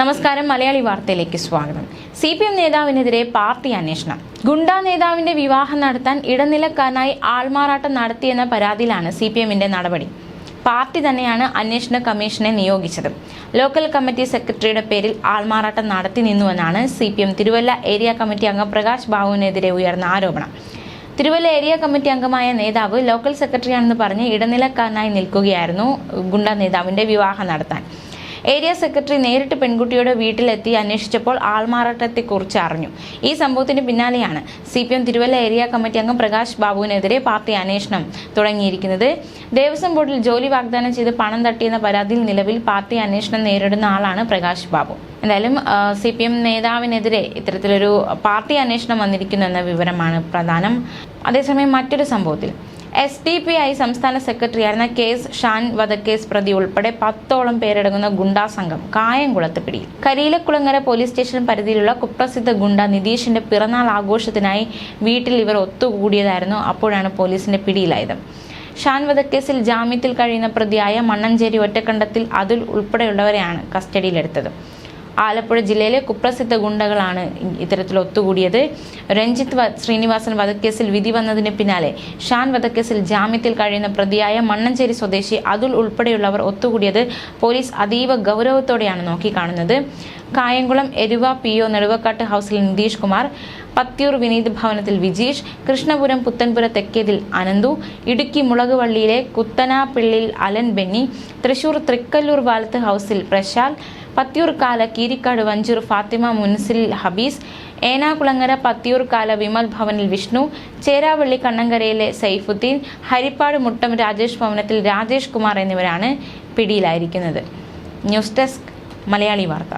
നമസ്കാരം മലയാളി വാർത്തയിലേക്ക് സ്വാഗതം. സി പി എം നേതാവിനെതിരെ പാർട്ടി അന്വേഷണം. ഗുണ്ടാ നേതാവിന്റെ വിവാഹം നടത്താൻ ഇടനിലക്കാരനായി ആൾമാറാട്ടം നടത്തിയെന്ന പരാതിയിലാണ് സി പി എമ്മിന്റെ നടപടി. പാർട്ടി തന്നെയാണ് അന്വേഷണ കമ്മീഷനെ നിയോഗിച്ചത്. ലോക്കൽ കമ്മിറ്റി സെക്രട്ടറിയുടെ പേരിൽ ആൾമാറാട്ടം നടത്തി നിന്നുവെന്നാണ് C P M Thiruvalla area committee അംഗം പ്രകാശ് ബാബുവിനെതിരെ ഉയർന്ന ആരോപണം. തിരുവല്ല ഏരിയ കമ്മിറ്റി അംഗമായ നേതാവ് ലോക്കൽ സെക്രട്ടറിയാണെന്ന് പറഞ്ഞ് ഇടനിലക്കാരനായി നിൽക്കുകയായിരുന്നു ഗുണ്ട നേതാവിന്റെ വിവാഹം നടത്താൻ. ഏരിയ സെക്രട്ടറി നേരിട്ട് പെൺകുട്ടിയുടെ വീട്ടിലെത്തി അന്വേഷിച്ചപ്പോൾ ആൾമാറാട്ടത്തെക്കുറിച്ച് അറിഞ്ഞു. ഈ സംഭവത്തിന് പിന്നാലെയാണ് C P M Thiruvalla area committee അംഗം പ്രകാശ് ബാബുവിനെതിരെ പാർട്ടി അന്വേഷണം തുടങ്ങിയിരിക്കുന്നത്. ദേവസ്വം ബോർഡിൽ ജോലി വാഗ്ദാനം ചെയ്ത് പണം തട്ടിയെന്ന പരാതിയിൽ നിലവിൽ പാർട്ടി അന്വേഷണം നേരിടുന്ന ആളാണ് പ്രകാശ് ബാബു. എന്തായാലും സി പി എം നേതാവിനെതിരെ ഇത്തരത്തിലൊരു പാർട്ടി അന്വേഷണം വന്നിരിക്കുന്നു എന്ന വിവരമാണ് പ്രധാനം. അതേസമയം മറ്റൊരു സംഭവത്തിൽ എസ് ഡി പി ഐ സംസ്ഥാന സെക്രട്ടറിയായിരുന്ന കെ എസ് ഷാൻ വധക്കേസ് പ്രതി ഉൾപ്പെടെ പത്തോളം പേരടങ്ങുന്ന ഗുണ്ടാ സംഘം കായംകുളത്ത് പിടിയിൽ. കരീലക്കുളങ്ങര പോലീസ് സ്റ്റേഷൻ പരിധിയിലുള്ള കുപ്രസിദ്ധ ഗുണ്ട നിതീഷിന്റെ പിറന്നാൾ ആഘോഷത്തിനായി വീട്ടിൽ ഇവർ ഒത്തുകൂടിയതായിരുന്നു അപ്പോഴാണ് പോലീസിന്റെ പിടിയിലായത്. ഷാൻ വധക്കേസിൽ ജാമ്യത്തിൽ കഴിയുന്ന പ്രതിയായ മണ്ണഞ്ചേരി ഒറ്റക്കണ്ടത്തിൽ അതുൽ ഉൾപ്പെടെയുള്ളവരെയാണ് കസ്റ്റഡിയിലെടുത്തത്. ആലപ്പുഴ ജില്ലയിലെ കുപ്രസിദ്ധ ഗുണ്ടകളാണ് ഇത്തരത്തിൽ ഒത്തുകൂടിയത്. രഞ്ജിത്ത് ശ്രീനിവാസൻ വധക്കേസിൽ വിധി വന്നതിന് പിന്നാലെ ഷാൻ വധക്കേസിൽ ജാമ്യത്തിൽ കഴിയുന്ന പ്രതിയായ മണ്ണഞ്ചേരി സ്വദേശി അതുൽ ഉൾപ്പെടെയുള്ളവർ ഒത്തുകൂടിയത് പോലീസ് അതീവ ഗൗരവത്തോടെയാണ് നോക്കിക്കാണുന്നത്. കായംകുളം എരുവ പി ഒ നെടുവക്കാട്ട് ഹൗസിൽ നിതീഷ് കുമാർ പത്തിയൂർ വിനീത് ഭവനത്തിൽ വിജീഷ് കൃഷ്ണപുരം പുത്തൻപുര തെക്കേതിൽ അനന്തു ഇടുക്കി മുളകുവള്ളിയിലെ കുത്തനാപ്പിള്ളിൽ അലൻ ബെന്നി തൃശൂർ തൃക്കല്ലൂർ വാലത്ത് ഹൗസിൽ പ്രശാൽ പത്തിയൂർ കാല കീരിക്കാട് വഞ്ചൂർ ഫാത്തിമ മുൻസിൽ ഹബീസ് ഏനാകുളങ്ങര പത്തിയൂർ കാല വിമൽ ഭവനിൽ വിഷ്ണു ചേരാവള്ളി കണ്ണങ്കരയിലെ സൈഫുദ്ദീൻ ഹരിപ്പാട് മുട്ടം രാജേഷ് ഭവനത്തിൽ രാജേഷ് കുമാർ എന്നിവരാണ് പിടിയിലായിരിക്കുന്നത്. ന്യൂസ് ഡെസ്ക് മലയാളി വാർത്ത.